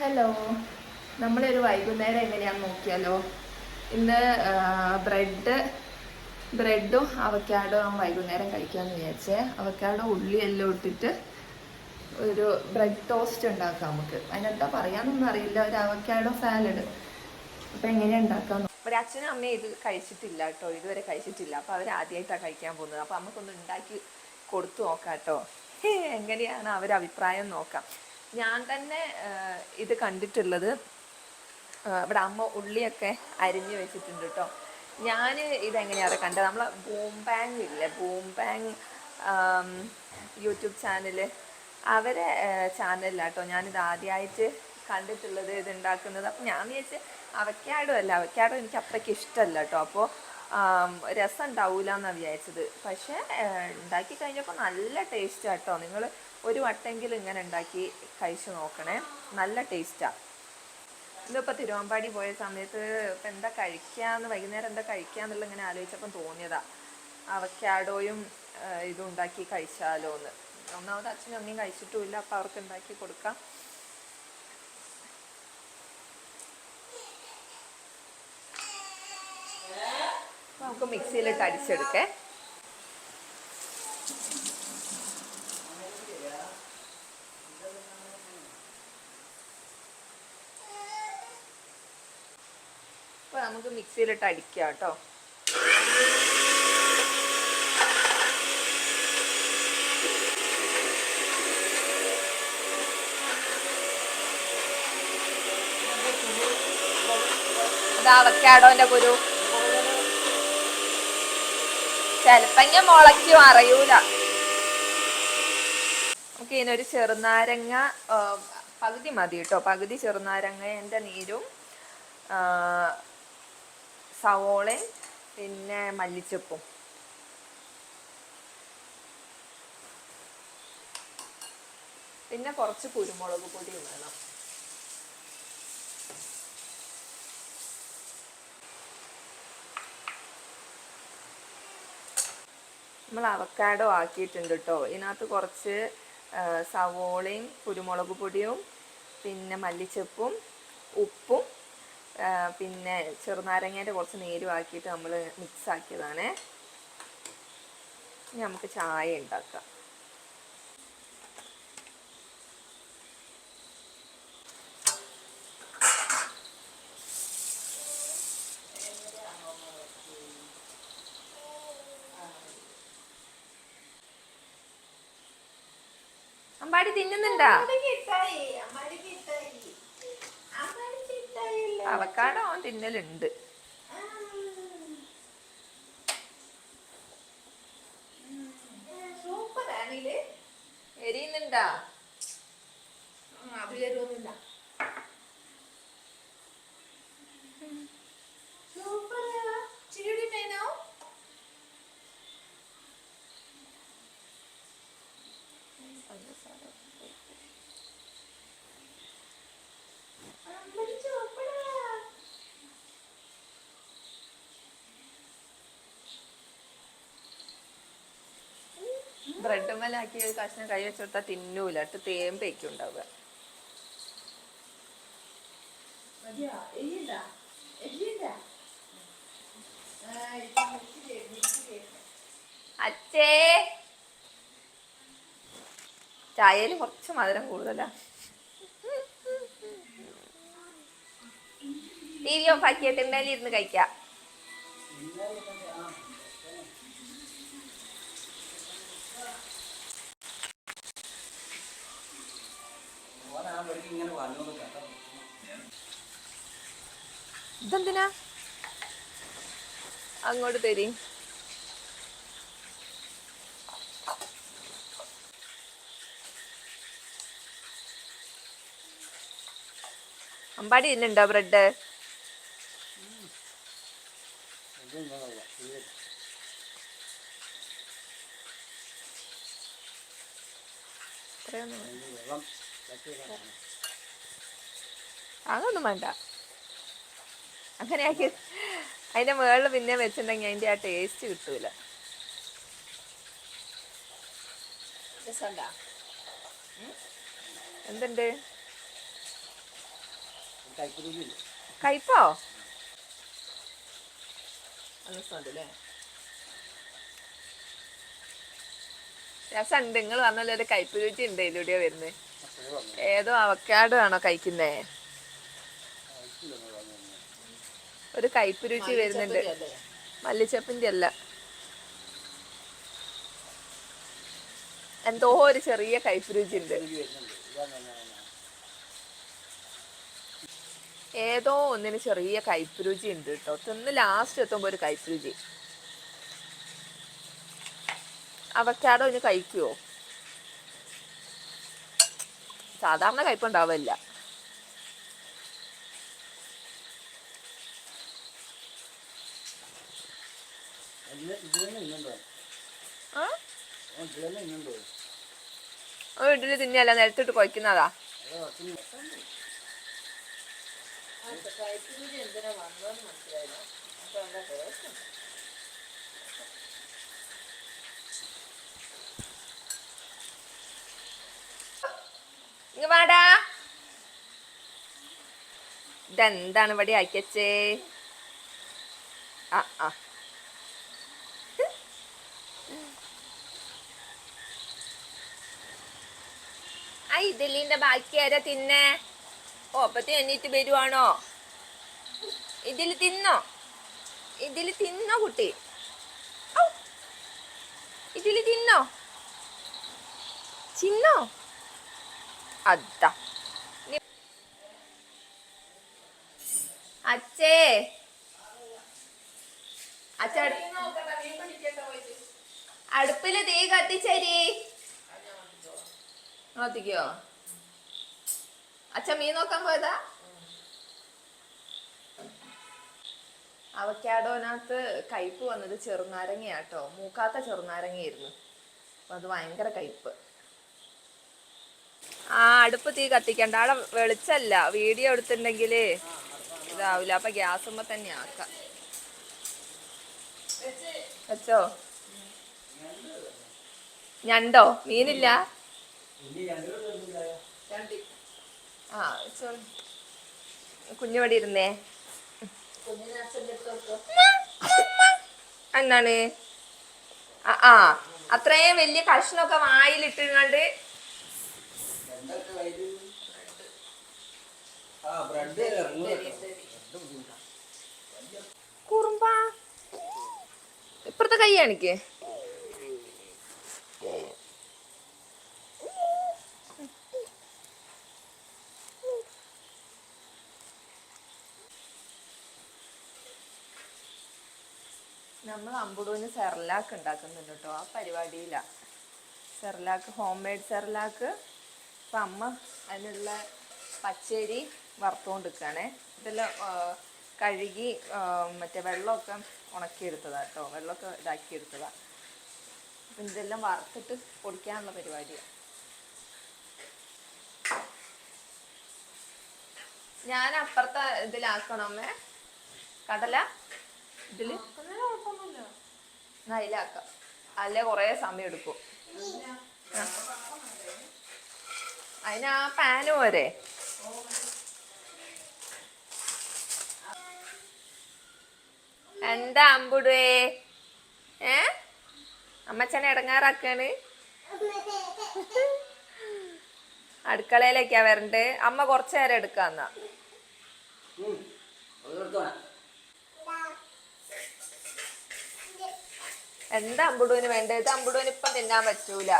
Hello. നമ്മളൊരു വൈകുന്നേരം എങ്ങനെയാണെന്ന് നോക്കിയാലോ? ഇന്ന് ബ്രെഡ് ബ്രെഡും അവക്കാഡോ വൈകുന്നേരം കഴിക്കാമെന്ന് വിചാരിച്ചേ. അവക്കാഡോ ഉള്ളി എല്ലാം ഇട്ടിട്ട് ഒരു ബ്രെഡ് ടോസ്റ്റ് ഉണ്ടാക്കാം നമുക്ക്. അതിനെന്താ പറയാന്നൊന്നും അറിയില്ല. ഒരു അവക്കാഡോ സാലഡ്. അപ്പൊ എങ്ങനെയാ ഉണ്ടാക്കാം ഒരു അച്ഛനും അമ്മയും ഇത് കഴിച്ചിട്ടില്ല കേട്ടോ. ഇതുവരെ കഴിച്ചിട്ടില്ല. അപ്പൊ അവർ ആദ്യമായിട്ടാണ് കഴിക്കാൻ പോകുന്നത്. അപ്പൊ നമുക്കൊന്ന് ഉണ്ടാക്കി കൊടുത്തു നോക്കാം കേട്ടോ. എങ്ങനെയാണ് അവരഭിപ്രായം നോക്കാം. ഞാൻ തന്നെ ഇത് കണ്ടിട്ടുള്ളത് ഇവിടെ അമ്മ ഉള്ളിയൊക്കെ അരിഞ്ഞു വെച്ചിട്ടുണ്ട് കേട്ടോ ഞാൻ ഇതെങ്ങനെയാണ് കണ്ടത്? നമ്മളെ ബൂംബാങ് ഇല്ലേ? Boombang YouTube channel. അവരെ ചാനലിലാട്ടോ ഞാനിത് ആദ്യമായിട്ട് കണ്ടിട്ടുള്ളത് ഇത് ഉണ്ടാക്കുന്നത് അപ്പം ഞാൻ വിചാരിച്ച് അവക്കാടും അല്ല അവക്കാടും എനിക്ക് അത്രയ്ക്ക് ഇഷ്ടമല്ല കേട്ടോ അപ്പോൾ രസം ഉണ്ടാവില്ല എന്നാണ് വിചാരിച്ചത്. പക്ഷേ ഉണ്ടാക്കി കഴിഞ്ഞപ്പോൾ നല്ല ടേസ്റ്റ് കേട്ടോ നിങ്ങൾ ഒരു വട്ടെങ്കിലും ഇങ്ങനെ ഉണ്ടാക്കി കഴിച്ചു നോക്കണേ. നല്ല ടേസ്റ്റാണ് ഇതിപ്പോൾ തിരുവമ്പാടി പോയ സമയത്ത് ഇപ്പം എന്താ കഴിക്കാന്ന് വൈകുന്നേരം എന്താ കഴിക്കാന്നുള്ള ഇങ്ങനെ ആലോചിച്ചപ്പം തോന്നിയതാ. അവക്കാഡോയും ഇതും ഉണ്ടാക്കി കഴിച്ചാലോ എന്ന് ഒന്നാമത് അച്ഛനും അമ്മയും കഴിച്ചിട്ടുമില്ല അപ്പം അവർക്ക് ഉണ്ടാക്കി കൊടുക്കാം. നമുക്ക് മിക്സിയിലിട്ട് അടിച്ചെടുക്കേ. അപ്പൊ നമുക്ക് മിക്സിയിലിട്ട് അടിക്കാം കേട്ടോ. ഇതാ അവക്കാഡോന്റെ കുരു. ചെലപ്പോ ഇങ്ങനെ മുളയ്ക്കും അറിയൂല നമുക്ക് ഇതിനൊരു ചെറുനാരങ്ങ പകുതി മതി കേട്ടോ. പകുതി ചെറുനാരങ്ങ എന്റെ നീരും സവോളയും പിന്നെ മല്ലിച്ചപ്പും. പിന്നെ കുറച്ച് കുരുമുളക് പൊടിയും വേണം. നമ്മൾ അവക്കാഡോ ആക്കിയിട്ടുണ്ട് കേട്ടോ ഇതിനകത്ത് കുറച്ച് സവോളയും കുരുമുളക് പൊടിയും പിന്നെ മല്ലിച്ചപ്പും ഉപ്പും പിന്നെ ചെറുനാരങ്ങേന്റെ കുറച്ച് നേരുവാക്കിയിട്ട് നമ്മൾ മിക്സ് ആക്കിയതാണ് ഇനി നമുക്ക് ചായ ഉണ്ടാക്കാം. അമ്പാടി തിന്നുന്നുണ്ടാ? അവക്കാടോ അവൻ തിന്നലുണ്ട്. എരിയുന്നുണ്ടാ? ബ്രെഡ് മലാക്കി ഒരു കഷ്ണം കൈ വെച്ചെടുത്താൽ തിന്നൂല. ഇട്ട് തേമ്പേക്കും ഉണ്ടാവുക. അച്ഛേ! ചായയിൽ കുറച്ച് മധുരം കൂടുതലാ. ടി വി ഓഫ് ആക്കിയിട്ട് മേലെ ഇരുന്ന് കഴിക്കാം. ഇതെന്തിനാ? അങ്ങോട്ട് തരി. അമ്പാടി ഇന്നുണ്ടോ ബ്രെഡ്? ഇത്രയൊന്നും. അതൊന്നും വേണ്ട. അങ്ങനെയാക്കി അതിന്റെ മുകളിൽ പിന്നെ വെച്ചിട്ടുണ്ടെങ്കിൽ അതിന്റെ ആ ടേസ്റ്റ് കിട്ടൂല. എന്തുണ്ട്? കയ്പോ രസമുണ്ട്. നിങ്ങൾ പറഞ്ഞല്ലോ ഒരു കയ്പ് രുചി ഉണ്ട് ഇതിലൂടെ വരുന്നത്. ഏതോ അവക്കാട് ആണോ കഴിക്കുന്നേ? ഒരു കയ്പ് രുചി വരുന്നുണ്ട്. മല്ലിച്ചപ്പിന്റെ അല്ല. എന്തോ ഒരു ചെറിയ കയ്പ് രുചി ഉണ്ട്. ഏതോ ഒന്നിന് ചെറിയ കയ്പ് രുചി ഉണ്ട് കേട്ടോ. തിന്ന് ലാസ്റ്റ് എത്തുമ്പോ ഒരു കയ്പ് രുചി അവക്കാടോ ഇനി കഴിക്കുവോ? സാധാരണ കയ്പ് ഉണ്ടാവില്ല ആ? ഇഡ്ഡലി തിന്നല്ല നിലത്തിട്ട് കുഴക്കുന്നതാ ഇങ്ങ് വാടാ. ഇതെന്താണ് ഇവിടെ അയക്കച്ചേ ആ ആ. ഇഡലിന്റെ ബാക്കി ആരാ തിന്നേ? ഓ അപ്പത്തി എണ്ണീറ്റ് വരുവാണോ? ഇതിൽ തിന്നോ? ഇതിൽ തിന്നോ കുട്ടി. ഇതിൽ തിന്നോ? ചിന്നോ? അതാ. അച്ഛേ. അച്ഛ അടുപ്പിൽ തീ കത്തിച്ചേരി. കത്തിക്കോ അച്ഛ മീൻ നോക്കാൻ പോയതാ? അവക്കാടോനകത്ത് കയ്പ് വന്നത് ചെറുനാരങ്ങയാട്ടോ. മൂക്കാത്ത ചെറുനാരങ്ങയായിരുന്നു. അത് ഭയങ്കര കയ്പ് ആ അടുപ്പ് തീ കത്തിക്കണ്ട. അവിടെ വെളിച്ചല്ല. വീഡിയോ എടുത്തിട്ടുണ്ടെങ്കിൽ ഇതാവില്ല അപ്പൊ ഗ്യാസുമ്പോ തന്നെ ആക്കാം. വെച്ചോ? ഞണ്ടോ? മീനില്ല? ആ കുഞ്ഞുവടി ഇരുന്നേ. എന്താണ്? ആ. അത്രയും വലിയ കഷ്ണമൊക്കെ വായിലിട്ടിങ്ങാണ്ട് കുറുമ്പ. ഇപ്പുറത്തെ നമ്മൾ അമ്പുടൂന് സെർലാക്ക് ഉണ്ടാക്കുന്നുണ്ട് കേട്ടോ. ആ പരിപാടിയിലാണ് സെർലാക്ക് ഹോം മെയ്ഡ് സെർലാക്ക്. അപ്പം അമ്മ അതിനുള്ള പച്ചരി വറുത്തുകൊണ്ട് നിൽക്കുകയാണേ ഇതെല്ലാം കഴുകി മറ്റേ വെള്ളമൊക്കെ ഉണക്കിയെടുത്തതാണ് കേട്ടോ വെള്ളമൊക്കെ ഇതാക്കിയെടുത്തതാണ് അപ്പം ഇതെല്ലാം വറുത്തിട്ട് പൊടിക്കാനുള്ള പരിപാടിയാണ് ഞാൻ അപ്പുറത്തെ ഇതിലാക്കണമേ അമ്മേ? കടല ഇതിൽ? അതിലാക്കാം. അല്ലേ കുറേ സമയം എടുക്കും. അതിന് ആ പാന് പോരെ. എന്താ അമ്പുടുവേ? ഏ? അമ്മച്ചനെ ഇടങ്ങാറാക്കാണ്. അടുക്കളയിലേക്കാ വരണ്ട്. അമ്മ കുറച്ചു നേരം എടുക്കാന്നാ. എന്താ അമ്പുടുവിന് വേണ്ടത്? അമ്പുടുവിന് ഇപ്പം തിന്നാൻ പറ്റൂല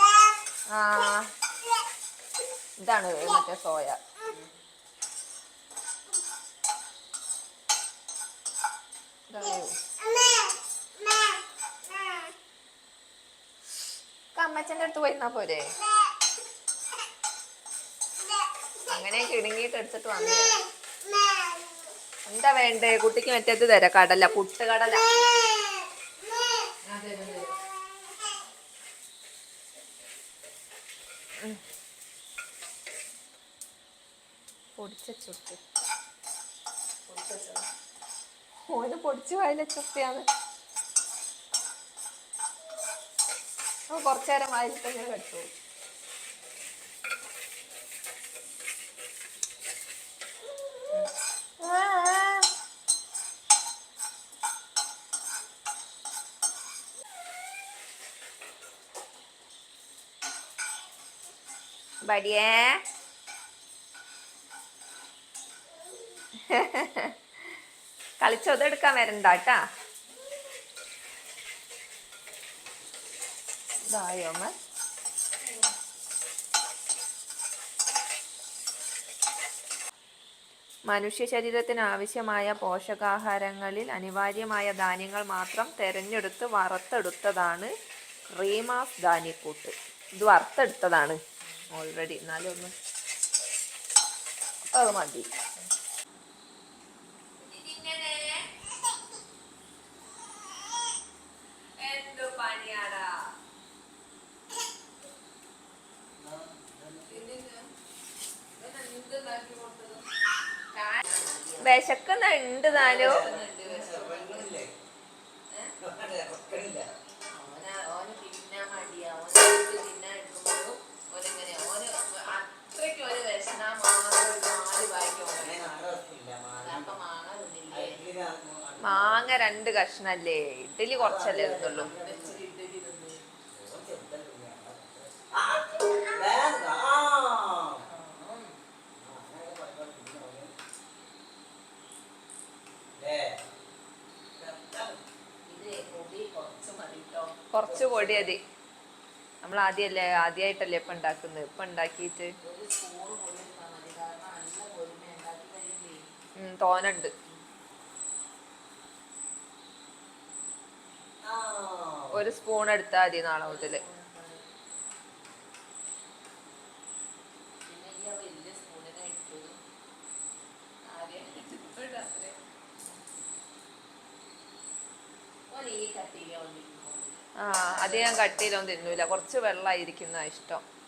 ആ ഇതാണ് മറ്റേ സോയ. അമ്മച്ചന്റെ അടുത്ത് പോയിരുന്നാ പോരെ? അങ്ങനെ കിടുങ്ങിയിട്ട് എടുത്തിട്ട് വന്നു എന്താ വേണ്ടേ? കുട്ടിക്ക് മറ്റേത് തരാം. കടല പുട്ട് കടല. പൊടിച്ച ചുട്ടി ഓന് പൊടിച്ച് വായിലെ ചുട്ടിയാണ്. കുറച്ചേരം വായിലിട്ട് ഞാൻ കെട്ടു बढ़िया കളിച്ചൊതെടുക്കാൻ വരണ്ടാട്ടാ ഇതായോ അമ്മ മനുഷ്യ ശരീരത്തിന് ആവശ്യമായ പോഷകാഹാരങ്ങളിൽ അനിവാര്യമായ ധാന്യങ്ങൾ മാത്രം തെരഞ്ഞെടുത്ത് വറുത്തെടുത്തതാണ് റീമാസ് ധാന്യക്കൂട്ട്. ഇത് വറുത്തെടുത്തതാണ്. ഓൾറെഡി എന്നാലും ഒന്ന്. അത് മതി. വിശക്കുന്ന ഉണ്ട് താനോ മാങ്ങ രണ്ട് കഷ്ണല്ലേ? ഇഡ്ഡലി കുറച്ചല്ലേ ഇരുന്നുള്ളൂ കുറച്ച് പൊടി മതി നമ്മൾ ആദ്യമല്ലേ ആദ്യമായിട്ടല്ലേ ഇപ്പൊ ഉണ്ടാക്കുന്നത്? ഇപ്പൊ ഉണ്ടാക്കിയിട്ട്? ഉം, തോനുണ്ട്. ഒരു സ്പൂൺ എടുത്താൽ മതി നാളെ മുതൽ ആ അത് ഞാൻ കട്ടിയിലൊന്നും തിന്നൂല. കുറച്ച് വെള്ളമായിരിക്കുന്ന ഇഷ്ടം.